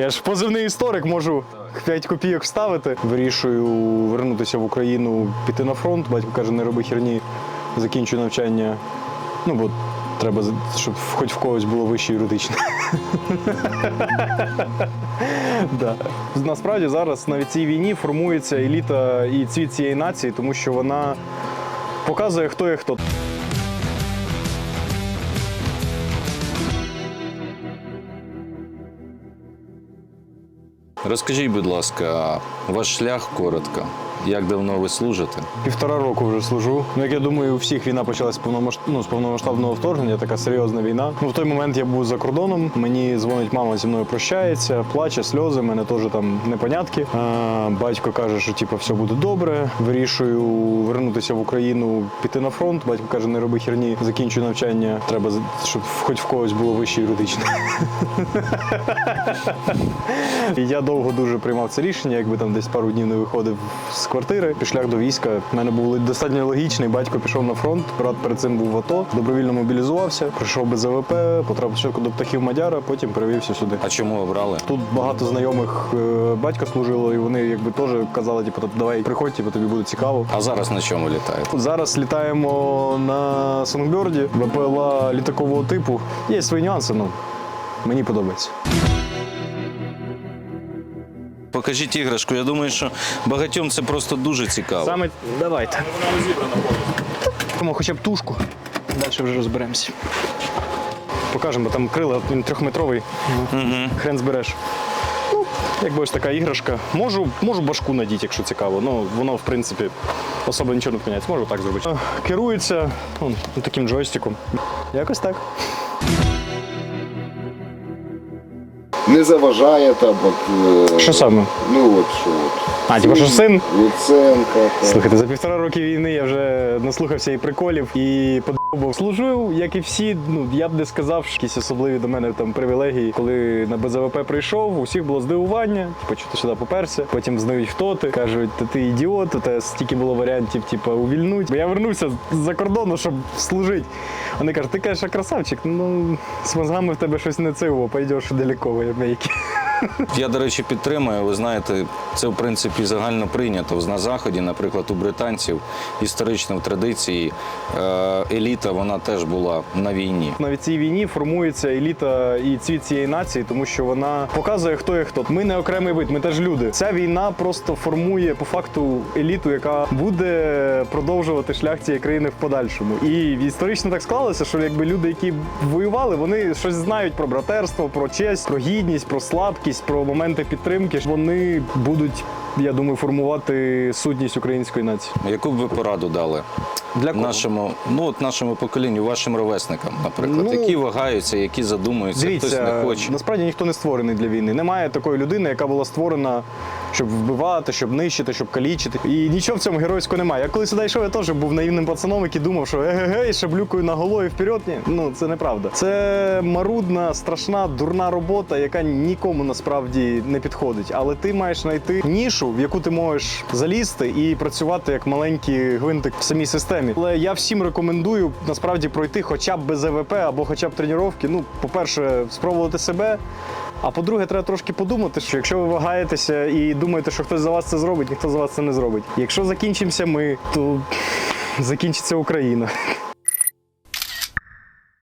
Я ж позивний історик можу 5 копійок вставити. Вирішую вернутися в Україну, піти на фронт. Батько каже, не роби херні, закінчую навчання. Ну, бо треба, щоб хоч в когось було вище юридичне. Насправді зараз навіть цій війні формується еліта і цвіт цієї нації, тому що вона показує, хто є хто. Розкажіть, будь ласка, ваш шлях коротко. Як давно ви служите? Півтора року вже служу. Ну, як я думаю, у всіх війна почалась з ну, з повномасштабного вторгнення, така серйозна війна. Ну, в той момент я був за кордоном. Мені дзвонить мама зі мною прощається, плаче, сльози. мене теж там непонятки. А, батько каже, що типу, все буде добре. Вирішую вернутися в Україну, піти на фронт. Батько каже, не роби херні, закінчую навчання. Треба, щоб хоч в когось було вище юридичне. Я довго дуже приймав це рішення, якби там десь пару днів не виходив з квартири. Шлях до війська в мене був достатньо логічний. Батько пішов на фронт, брат перед цим був в АТО, добровільно мобілізувався, прийшов без АВП, потрапив спочатку до птахів Мадяра, потім перевівся сюди. А чому обрали? Тут багато знайомих е, батька служило, і вони якби теж казали, типу, давай приходь, типу, тобі буде цікаво. А зараз на чому літаєте? Зараз літаємо на Сонгбьорді, ВПЛА літакового типу. Є свої нюанси, ну мені подобається. Покажіть іграшку. Я думаю, що багатьом це просто дуже цікаво. Саме давайте. Тому хоча б тушку. Далі вже розберемося. Покажемо, бо там крила, він трьохметровий. Хрен збереш. Ну, якби ось така іграшка. Можу, можу башку надіти, якщо цікаво. Ну, воно, в принципі, особо нічого не поміняється. Можу так зробити. Керується ну, таким джойстиком. Якось так. Не заважає там, от, е, Що саме? ну от що от. А, типу, що син? Луценка. там. Слухайте, за півтора роки війни я вже наслухався і приколів, і подобав. Служив, як і всі. Ну я б не сказав, що якісь особливі до мене там привілегії. Коли на БЗВП прийшов, у всіх було здивування. Типу, що ти сюди поперся. Потім знають, хто ти. кажуть, та ти ідіот, у тебе стільки було варіантів, типу, увільнуть. Бо я вернувся з-за кордону, щоб служити. Вони кажуть, ти кажеш, красавчик, ну з мозгами в тебе щось не цього, пойдеш далеко в make. Я, до речі, підтримую. Ви знаєте, це в принципі загально прийнято на заході, наприклад, у британців історично в традиції е, еліта вона теж була на війні. Навіть цій війні формується еліта і цвіт цієї нації, тому що вона показує, хто є хто. Ми не окремий вид, ми теж люди. Ця війна просто формує по факту еліту, яка буде продовжувати шлях цієї країни в подальшому. І історично так склалося, що якби люди, які воювали, вони щось знають про братерство, про честь, про гідність, про слабкість, про моменти підтримки. Вони будуть, я думаю, формувати сутність української нації. Яку б ви пораду дали Для кого? нашому, ну от нашому поколінню, вашим ровесникам, наприклад, Ну, які вагаються, які задумуються, хтось не хоче. насправді ніхто не створений для війни. Немає такої людини, яка була створена, щоб вбивати, щоб нищити, щоб калічити. І нічого в цьому геройського немає. Я коли сюди йшов, я теж був наївним пацаном, який думав, що еге-гей, шаблюкою на голові вперед. Ні, ну це неправда. Це марудна, страшна, дурна робота, яка нікому насправді не підходить. Але ти маєш знайти нішу, в яку ти можеш залізти і працювати як маленький гвинтик в самій системі. Але я всім рекомендую насправді пройти хоча б без ЕВП або хоча б тренування. Ну, по-перше, спробувати себе. А по-друге, треба трошки подумати, що якщо ви вагаєтеся і думаєте, що хтось за вас це зробить, ніхто за вас це не зробить. Якщо закінчимося ми, то закінчиться Україна.